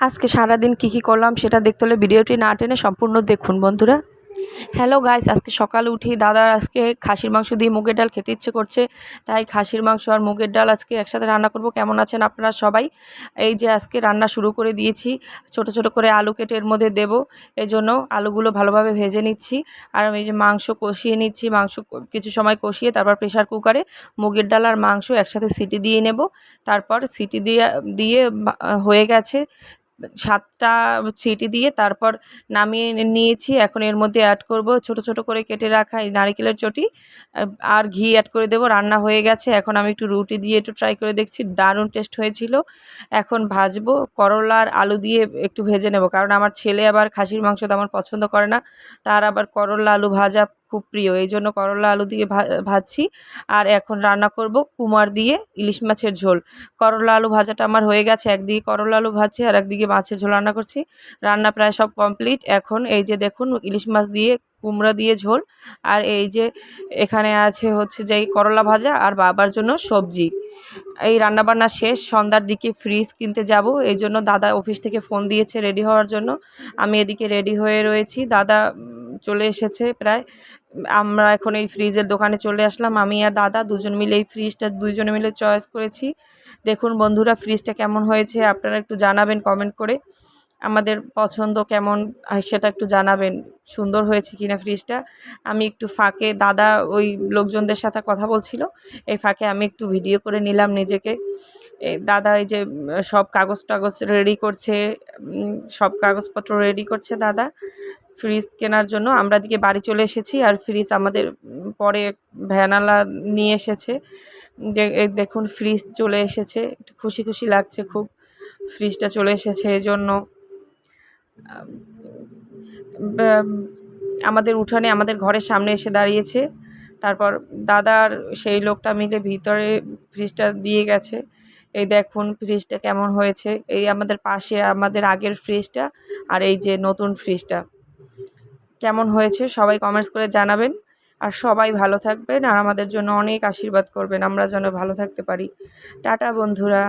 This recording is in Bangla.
আজকে সারাদিন কী কী করলাম সেটা দেখতে হলে ভিডিওটি না টেনে সম্পূর্ণ দেখুন, বন্ধুরা। হ্যালো গাইস আজকে সকালে উঠি। দাদার আজকে খাসির মাংস দিয়ে মুগের ডাল খেতে ইচ্ছে করছে, তাই খাসির মাংস আর মুগের ডাল আজকে একসাথে রান্না করব। কেমন আছেন আপনারা সবাই? এই যে আজকে রান্না শুরু করে দিয়েছি, ছোট ছোট করে আলু কেটে এর মধ্যে দেবো। জন্য আলুগুলো ভালোভাবে ভেজে নিচ্ছি, আর আমি যে মাংস কষিয়ে নিচ্ছি, মাংস কিছু সময় কষিয়ে তারপর প্রেশার কুকারে মুগের ডাল আর মাংস একসাথে সিটি দিয়ে নেব। তারপর সিটি দিয়ে দিয়ে হয়ে গেছে। সাতটা সিটি দিয়ে তারপর নামিয়ে নিয়েছি। এখন এর মধ্যে অ্যাড করব ছোট ছোট করে কেটে রাখা এই নারিকেলের চটি। আর ঘি অ্যাড করে দেবো। রান্না হয়ে গেছে। এখন আমি একটু রুটি দিয়ে একটু ট্রাই করে দেখছি। দারুণ টেস্ট হয়েছিল। এখন ভাজবো। করলা আর আলু দিয়ে একটু ভেজে নেব। কারণ আমার ছেলে আবার খাসির মাংস তেমন পছন্দ করে না। তার আবার করলা, আলু ভাজা খুব প্রিয়, এই জন্য করলা আলু দিয়ে ভাজছি। আর এখন রান্না করব কুমার দিয়ে ইলিশ মাছের ঝোল। করলা আলু ভাজাটা আমার হয়ে গেছে, একদিকে করলা আলু ভাজছি আর একদিকে মাছের ঝোল রান্না করছি। রান্না প্রায় সব কমপ্লিট। এখন এই যে দেখুন ইলিশ মাছ দিয়ে কুমড়া দিয়ে ঝোল। আর এই যে এখানে আছে হচ্ছে যে করলা ভাজা আর বাবার জন্য সবজি। এই রান্নাবান্না শেষ, সন্ধ্যার দিকে ফ্রিজ কিনতে যাব। এই জন্য দাদা অফিস থেকে ফোন দিয়েছে রেডি হওয়ার জন্য। আমি এদিকে রেডি হয়ে রয়েছি। দাদা চলে এসেছে প্রায়। আমরা এখন এই ফ্রিজের দোকানে চলে আসলাম। আমি আর দাদা দুজন মিলে এই ফ্রিজটা দুজনে মিলে চয়েস করেছি। দেখুন বন্ধুরা ফ্রিজটা কেমন হয়েছে, আপনারা একটু জানাবেন কমেন্ট করে। আমাদের পছন্দ কেমন সেটা একটু জানাবেন, সুন্দর হয়েছে কিনা ফ্রিজটা আমি একটু ফাঁকে, দাদা ওই লোকজনদের সাথে কথা বলছিল, এই ফাঁকে আমি একটু ভিডিও করে নিলাম নিজেকে। দাদা এই যে, সব কাগজ টাগজ রেডি করছে সব কাগজপত্র রেডি করছে দাদা ফ্রিজ কেনার জন্য। আমরা দিকে বাড়ি চলে এসেছি, আর ফ্রিজ আমাদের পরে ভ্যানালা নিয়ে এসেছে। দেখুন ফ্রিজ চলে এসেছে, একটু খুশি খুশি লাগছে খুব। ফ্রিজটা চলে এসেছে, এজন্য আমাদের উঠানে, আমাদের ঘরের সামনে এসে দাঁড়িয়েছে। তারপর দাদার সেই লোকটা মিলে ভিতরে ফ্রিজটা দিয়ে গেছে। এই দেখুন ফ্রিজটা কেমন হয়েছে। এই আমাদের পাশে, আমাদের আগের ফ্রিজটা আর এই যে নতুন ফ্রিজটা কেমন হয়েছে সবাই কমেন্টস করে জানাবেন। আর সবাই ভালো থাকবেন আর আমাদের জন্য অনেক আশীর্বাদ করবেন। আমরা যেন ভালো থাকতে পারি। টাটা বন্ধুরা।